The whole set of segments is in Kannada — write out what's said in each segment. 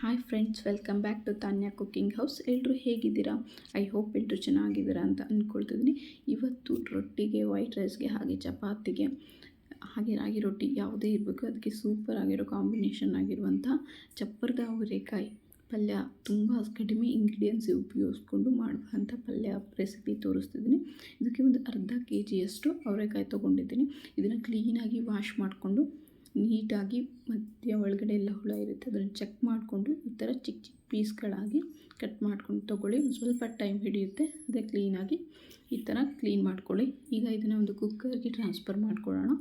Hi friends welcome back to Tanya cooking house ಎಲ್ಲರೂ ಹೇಗಿದ್ದೀರಾ? ಐ ಹೋಪ್ ಎಲ್ಲರೂ ಚೆನ್ನಾಗಿದ್ದೀರಾ ಅಂತ ಅಂದ್ಕೊಳ್ತಿದ್ದೀನಿ ಇವತ್ತು ರೊಟ್ಟಿಗೆ ವೈಟ್ ರೈಸ್ಗೆ ಹಾಗೆ ಚಪಾತಿಗೆ ಹಾಗೆ ರಾಗಿ ರೊಟ್ಟಿ ಯಾವುದೇ ಇರಬೇಕು. ಅದಕ್ಕೆ ಸೂಪರ್ ಆಗಿರೋ ಕಾಂಬಿನೇಷನ್ ಆಗಿರುವಂಥ ಚಪ್ಪರ್ದ ಅವರೆಕಾಯಿ ಪಲ್ಯ ತುಂಬ ಕಡಿಮೆ ಇಂಗ್ರೀಡಿಯೆಂಟ್ಸ್ ಉಪಯೋಗಿಸ್ಕೊಂಡು ಮಾಡುವಂಥ ಪಲ್ಯ ರೆಸಿಪಿ ತೋರಿಸ್ತಿದ್ದೀನಿ. ಇದಕ್ಕೆ ಒಂದು ಅರ್ಧ ಕೆ ಜಿಯಷ್ಟು ಅವರೆಕಾಯಿ ತೊಗೊಂಡಿದ್ದೀನಿ. ಇದನ್ನು ಕ್ಲೀನಾಗಿ ವಾಶ್ ಮಾಡಿಕೊಂಡು ನೀಟಾಗಿ ಮಧ್ಯ ಒಳಗಡೆ ಎಲ್ಲ ಹುಳ ಇರುತ್ತೆ, ಅದನ್ನು ಚೆಕ್ ಮಾಡಿಕೊಂಡು ಈ ಥರ ಚಿಕ್ಕ ಚಿಕ್ಕ ಪೀಸ್ಗಳಾಗಿ ಕಟ್ ಮಾಡ್ಕೊಂಡು ತೊಗೊಳ್ಳಿ. ಒಂದು ಸ್ವಲ್ಪ ಟೈಮ್ ಹಿಡಿಯುತ್ತೆ, ಅದೇ ಕ್ಲೀನಾಗಿ ಈ ಥರ ಕ್ಲೀನ್ ಮಾಡ್ಕೊಳ್ಳಿ. ಈಗ ಇದನ್ನು ಒಂದು ಕುಕ್ಕರ್ಗೆ ಟ್ರಾನ್ಸ್ಫರ್ ಮಾಡ್ಕೊಳ್ಳೋಣ.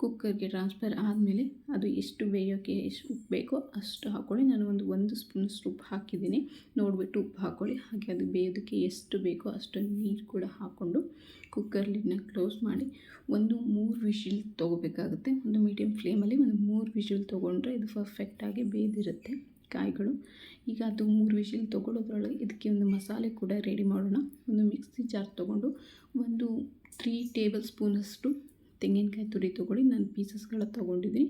ಕುಕ್ಕರ್ಗೆ ಟ್ರಾನ್ಸ್ಫರ್ ಆದಮೇಲೆ ಅದು ಎಷ್ಟು ಬೇಯೋಕ್ಕೆ ಎಷ್ಟು ಉಪ್ಪು ಬೇಕೋ ಅಷ್ಟು ಹಾಕ್ಕೊಳ್ಳಿ. ನಾನು ಒಂದು ಒಂದು ಸ್ಪೂನ್ ಉಪ್ಪು ಹಾಕಿದ್ದೀನಿ. ನೋಡಿಬಿಟ್ಟು ಉಪ್ಪು ಹಾಕ್ಕೊಳ್ಳಿ. ಹಾಗೆ ಅದು ಬೇಯೋದಕ್ಕೆ ಎಷ್ಟು ಬೇಕೋ ಅಷ್ಟು ನೀರು ಕೂಡ ಹಾಕ್ಕೊಂಡು ಕುಕ್ಕರ್ ಲಿಡ್ನ ಕ್ಲೋಸ್ ಮಾಡಿ ಒಂದು ಮೂರು ವಿಶಿಲ್ ತೊಗೋಬೇಕಾಗುತ್ತೆ. ಒಂದು ಮೀಡಿಯಮ್ ಫ್ಲೇಮಲ್ಲಿ ಒಂದು ಮೂರು ವಿಶಿಲ್ ತೊಗೊಂಡ್ರೆ ಇದು ಪರ್ಫೆಕ್ಟಾಗಿ ಬೇಯ್ದಿರುತ್ತೆ ಕಾಯಿಗಳು. ಈಗ ಅದು ಮೂರು ವಿಶಿಲ್ ತೊಗೊಳ್ಳೋದ್ರೊಳಗೆ ಇದಕ್ಕೆ ಒಂದು ಮಸಾಲೆ ಕೂಡ ರೆಡಿ ಮಾಡೋಣ. ಒಂದು ಮಿಕ್ಸಿ ಜಾರ್ ತೊಗೊಂಡು ಒಂದು ತ್ರೀ ಟೇಬಲ್ ಸ್ಪೂನಷ್ಟು ತೆಂಗಿನಕಾಯಿ ತುರಿ ತೊಗೊಳ್ಳಿ. ನಾನು ಪೀಸಸ್ಗಳ ತೊಗೊಂಡಿದ್ದೀನಿ.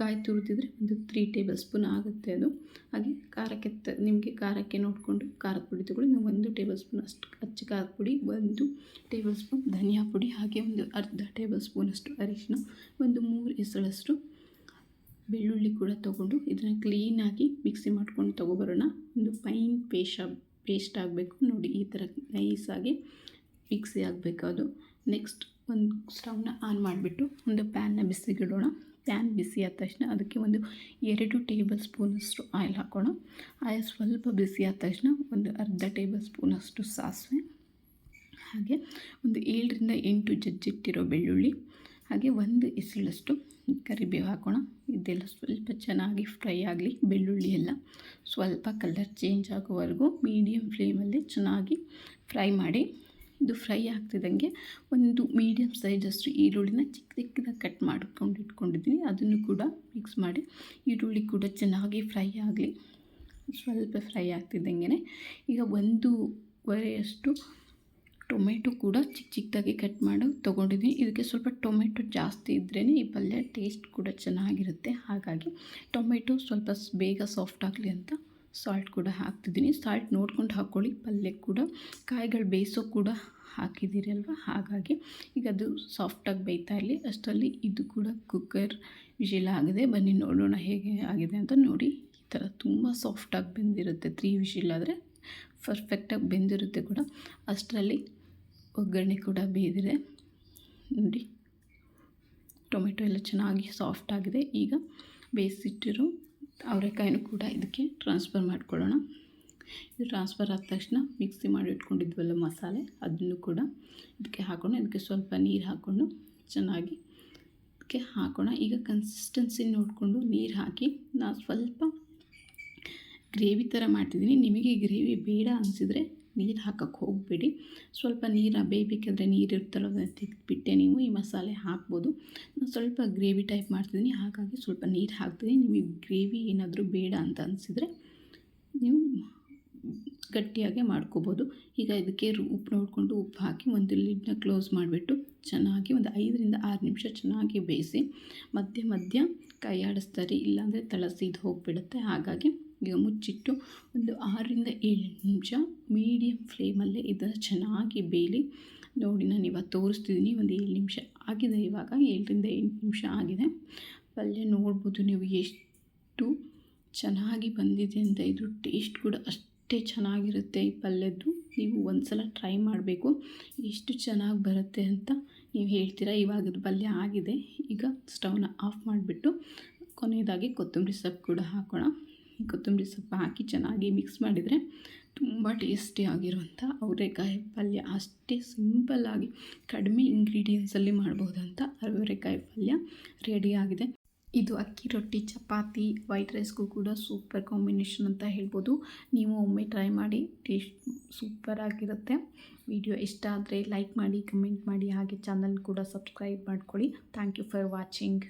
ಕಾಯಿ ತುರಿದಿದ್ರೆ ಒಂದು ತ್ರೀ ಟೇಬಲ್ ಸ್ಪೂನ್ ಆಗುತ್ತೆ ಅದು. ಹಾಗೆ ಖಾರಕ್ಕೆ ತ, ನಿಮಗೆ ಖಾರಕ್ಕೆ ನೋಡಿಕೊಂಡು ಖಾರದ ಪುಡಿ ತೊಗೊಳ್ಳಿ. ನಾವು ಒಂದು ಟೇಬಲ್ ಸ್ಪೂನ್ ಅಷ್ಟು ಅಚ್ಚ ಖಾರದ ಪುಡಿ, ಒಂದು ಟೇಬಲ್ ಸ್ಪೂನ್ ಧನಿಯಾ ಪುಡಿ, ಹಾಗೆ ಒಂದು ಅರ್ಧ ಟೇಬಲ್ ಸ್ಪೂನಷ್ಟು ಅರಿಶಿನ ಒಂದು ಮೂರು ಹೆಸರಷ್ಟು ಬೆಳ್ಳುಳ್ಳಿ ಕೂಡ ತೊಗೊಂಡು ಇದನ್ನು ಕ್ಲೀನಾಗಿ ಮಿಕ್ಸಿ ಮಾಡ್ಕೊಂಡು ತೊಗೊಬರೋಣ. ಒಂದು ಫೈನ್ ಪೇಶ ಪೇಸ್ಟ್ ಆಗಬೇಕು. ನೋಡಿ ಈ ಥರ ನೈಸಾಗಿ ಮಿಕ್ಸಿ ಆಗಬೇಕು ಅದು. ನೆಕ್ಸ್ಟ್ ಒಂದು ಸ್ಟವ್ನ ಆನ್ ಮಾಡಿಬಿಟ್ಟು ಒಂದು ಪ್ಯಾನ್ನ ಬಿಸಿಗಿಡೋಣ ಪ್ಯಾನ್ ಬಿಸಿ ಆದ ತಕ್ಷಣ ಅದಕ್ಕೆ ಒಂದು ಎರಡು ಟೇಬಲ್ ಸ್ಪೂನಷ್ಟು ಆಯಿಲ್ ಹಾಕೋಣ. ಆಯಿಲ್ ಸ್ವಲ್ಪ ಬಿಸಿ ಆದ ತಕ್ಷಣ ಒಂದು ಅರ್ಧ ಟೇಬಲ್ ಸ್ಪೂನಷ್ಟು ಸಾಸಿವೆ. ಹಾಗೆ ಒಂದು ಏಳರಿಂದ ಎಂಟು ಜಜ್ಜಿಟ್ಟಿರೋ ಬೆಳ್ಳುಳ್ಳಿ. ಹಾಗೆ ಒಂದು ಎಸಳಷ್ಟು ಕರಿಬೇವು ಹಾಕೋಣ. ಇದೆಲ್ಲ ಸ್ವಲ್ಪ ಚೆನ್ನಾಗಿ ಫ್ರೈ ಆಗಲಿ ಬೆಳ್ಳುಳ್ಳಿ ಎಲ್ಲ. ಸ್ವಲ್ಪ ಕಲರ್ ಚೇಂಜ್ ಆಗೋವರೆಗೂ ಮೀಡಿಯಮ್ ಫ್ಲೇಮಲ್ಲಿ ಚೆನ್ನಾಗಿ ಫ್ರೈ ಮಾಡಿ ಇದು ಫ್ರೈ ಆಗ್ತಿದ್ದಂಗೆ ಒಂದು ಮೀಡಿಯಮ್ ಸೈಜಷ್ಟು ಈರುಳ್ಳಿನ ಚಿಕ್ಕ ಚಿಕ್ಕದಾಗಿ ಕಟ್ ಮಾಡ್ಕೊಂಡು ಇಟ್ಕೊಂಡಿದ್ದೀನಿ. ಅದನ್ನು ಕೂಡ ಮಿಕ್ಸ್ ಮಾಡಿ ಈರುಳ್ಳಿ ಕೂಡ ಚೆನ್ನಾಗಿ ಫ್ರೈ ಆಗಲಿ. ಸ್ವಲ್ಪ ಫ್ರೈ ಆಗ್ತಿದ್ದಂಗೆ ಈಗ ಒಂದೂವರೆಯಷ್ಟು ಟೊಮೆಟೊ ಕೂಡ ಚಿಕ್ಕ ಚಿಕ್ಕದಾಗಿ ಕಟ್ ಮಾಡಿ ತೊಗೊಂಡಿದ್ದೀನಿ. ಇದಕ್ಕೆ ಸ್ವಲ್ಪ ಟೊಮೆಟೊ ಜಾಸ್ತಿ ಇದ್ರೇ ಈ ಪಲ್ಯ ಟೇಸ್ಟ್ ಕೂಡ ಚೆನ್ನಾಗಿರುತ್ತೆ. ಹಾಗಾಗಿ ಟೊಮೆಟೊ ಸ್ವಲ್ಪ ಬೇಗ ಸಾಫ್ಟ್ ಆಗಲಿ ಅಂತ ಸಾಲ್ಟ್ ಕೂಡ ಹಾಕ್ತಿದ್ದೀನಿ. ಸಾಲ್ಟ್ ನೋಡ್ಕೊಂಡು ಹಾಕ್ಕೊಳ್ಳಿ. ಪಲ್ಯ ಕೂಡ, ಕಾಯಿಗಳು ಬೇಯಿಸೋ ಕೂಡ ಹಾಕಿದ್ದೀರಲ್ವ ಹಾಗಾಗಿ ಈಗ ಅದು ಸಾಫ್ಟಾಗಿ ಬೇಯ್ತಾ ಇರಲಿ. ಅಷ್ಟರಲ್ಲಿ ಇದು ಕೂಡ ಕುಕ್ಕರ್ ವಿಶಿಲ್ ಆಗಿದೆ. ಬನ್ನಿ ನೋಡೋಣ ಹೇಗೆ ಆಗಿದೆ ಅಂತ ನೋಡಿ. ಈ ಥರ ತುಂಬ ಸಾಫ್ಟಾಗಿ ಬೆಂದಿರುತ್ತೆ. ತ್ರೀ ವಿಶಿಲ್ ಆದರೆ ಪರ್ಫೆಕ್ಟಾಗಿ ಬೆಂದಿರುತ್ತೆ ಕೂಡ. ಅಷ್ಟರಲ್ಲಿ ಒಗ್ಗರಣೆ ಕೂಡ ಬೇಯ್ದಿದೆ. ನೋಡಿ. ಟೊಮೆಟೊ ಎಲ್ಲ ಚೆನ್ನಾಗಿ ಸಾಫ್ಟ್ ಆಗಿದೆ. ಈಗ ಬೇಯಿಸಿಟ್ಟಿರೋ ಅವರೆಕಾಯಿನೂ ಕೂಡ ಇದಕ್ಕೆ ಟ್ರಾನ್ಸ್ಫರ್ ಮಾಡ್ಕೊಳ್ಳೋಣ. ಇದು ಟ್ರಾನ್ಸ್ಫರ್ ಆದ ತಕ್ಷಣ ಮಿಕ್ಸಿ ಮಾಡಿ ಇಟ್ಕೊಂಡಿದ್ವಲ್ಲ ಮಸಾಲೆ, ಅದನ್ನು ಕೂಡ ಇದಕ್ಕೆ ಹಾಕೋಣ. ಇದಕ್ಕೆ ಸ್ವಲ್ಪ ನೀರು ಹಾಕ್ಕೊಂಡು ಚೆನ್ನಾಗಿ ಇದಕ್ಕೆ ಹಾಕೋಣ. ಈಗ ಕನ್ಸಿಸ್ಟೆನ್ಸಿ ನೋಡಿಕೊಂಡು ನೀರು ಹಾಕಿ ನಾನು ಸ್ವಲ್ಪ ಗ್ರೇವಿ ಥರ ಮಾಡ್ತಿದ್ದೀನಿ. ನಿಮಗೆ ಗ್ರೇವಿ ಬೇಡ ಅನಿಸಿದರೆ ನೀರು ಹಾಕೋಕ್ಕೆ ಹೋಗಬೇಡಿ. ಸ್ವಲ್ಪ ನೀರು ಬೇಯಬೇಕಾದ್ರೆ ನೀರು ಇರ್ತಲ್ಲ ಅದನ್ನು ತೆಗೆದುಬಿಟ್ಟೆ ನೀವು ಈ ಮಸಾಲೆ ಹಾಕ್ಬೋದು. ನಾನು ಸ್ವಲ್ಪ ಗ್ರೇವಿ ಟೈಪ್ ಮಾಡ್ತಿದ್ದೀನಿ, ಹಾಗಾಗಿ ಸ್ವಲ್ಪ ನೀರು ಹಾಕ್ತೀನಿ. ನಿಮಗೆ ಗ್ರೇವಿ ಏನಾದರೂ ಬೇಡ ಅಂತ ಅನಿಸಿದರೆ ನೀವು ಗಟ್ಟಿಯಾಗೆ ಮಾಡ್ಕೋಬೋದು. ಈಗ ಇದಕ್ಕೆ ಉಪ್ಪು ನೋಡಿಕೊಂಡು ಉಪ್ಪು ಹಾಕಿ ಒಂದು ಲಿಡ್ನ ಕ್ಲೋಸ್ ಮಾಡಿಬಿಟ್ಟು ಚೆನ್ನಾಗಿ ಒಂದು ಐದರಿಂದ ಆರು ನಿಮಿಷ ಚೆನ್ನಾಗಿ ಬೇಯಿಸಿ ಮಧ್ಯ ಮಧ್ಯ ಕೈ ಆಡಿಸ್ತಾರೆ ಇಲ್ಲಾಂದರೆ ತಳಸಿದ್ದು ಸೀದು ಹೋಗಿಬಿಡುತ್ತೆ. ಹಾಗಾಗಿ ಈಗ ಮುಚ್ಚಿಟ್ಟು ಒಂದು ಆರರಿಂದ ಏಳು ನಿಮಿಷ ಮೀಡಿಯಮ್ ಫ್ಲೇಮಲ್ಲೇ ಇದನ್ನು ಚೆನ್ನಾಗಿ ಬೇಯಲಿ. ನೋಡಿ, ನಾನು ಇವಾಗ ತೋರಿಸ್ತಿದ್ದೀನಿ ಒಂದು ಏಳು ನಿಮಿಷ ಆಗಿದೆ. ಇವಾಗ ಏಳರಿಂದ ಎಂಟು ನಿಮಿಷ ಆಗಿದೆ. ಪಲ್ಯ ನೋಡ್ಬೋದು ನೀವು ಎಷ್ಟು ಚೆನ್ನಾಗಿ ಬಂದಿದೆ ಅಂತ. ಇದು ಟೇಸ್ಟ್ ಕೂಡ ಅಷ್ಟೇ ಚೆನ್ನಾಗಿರುತ್ತೆ ಈ ಪಲ್ಯದ್ದು. ನೀವು ಒಂದು ಸಲ ಟ್ರೈ ಮಾಡಬೇಕು. ಎಷ್ಟು ಚೆನ್ನಾಗಿ ಬರುತ್ತೆ ಅಂತ ನೀವು ಹೇಳ್ತೀರಾ? ಇವಾಗದ ಪಲ್ಯ ಆಗಿದೆ. ಈಗ ಸ್ಟವ್ನ ಆಫ್ ಮಾಡಿಬಿಟ್ಟು ಕೊನೆಯದಾಗಿ ಕೊತ್ತಂಬರಿ ಸೊಪ್ಪು ಕೂಡ ಹಾಕೋಣ. ಕೊತ್ತಂಬರಿ ಸೊಪ್ಪು ಹಾಕಿ ಚೆನ್ನಾಗಿ ಮಿಕ್ಸ್ ಮಾಡಿದರೆ ತುಂಬ ಟೇಸ್ಟಿಯಾಗಿರುವಂಥ ಅವರೆಕಾಯಿ ಪಲ್ಯ. ಅಷ್ಟೇ ಸಿಂಪಲ್ಲಾಗಿ ಕಡಿಮೆ ಇಂಗ್ರೀಡಿಯೆಂಟ್ಸಲ್ಲಿ ಮಾಡ್ಬೋದಂಥ ಅವರೆಕಾಯಿ ಪಲ್ಯ ರೆಡಿಯಾಗಿದೆ ಇದು ಅಕ್ಕಿ ರೊಟ್ಟಿ, ಚಪಾತಿ ವೈಟ್ ರೈಸ್ಗೂ ಕೂಡ ಸೂಪರ್ ಕಾಂಬಿನೇಷನ್ ಅಂತ ಹೇಳ್ಬೋದು. ನೀವು ಒಮ್ಮೆ ಟ್ರೈ ಮಾಡಿ ಟೇಸ್ಟ್ ಸೂಪರಾಗಿರುತ್ತೆ ವಿಡಿಯೋ ಇಷ್ಟ ಆದರೆ ಲೈಕ್ ಮಾಡಿ ಕಮೆಂಟ್ ಮಾಡಿ, ಹಾಗೆ ಚಾನಲ್ ಕೂಡ ಸಬ್ಸ್ಕ್ರೈಬ್ ಮಾಡ್ಕೊಳ್ಳಿ. Thank you for watching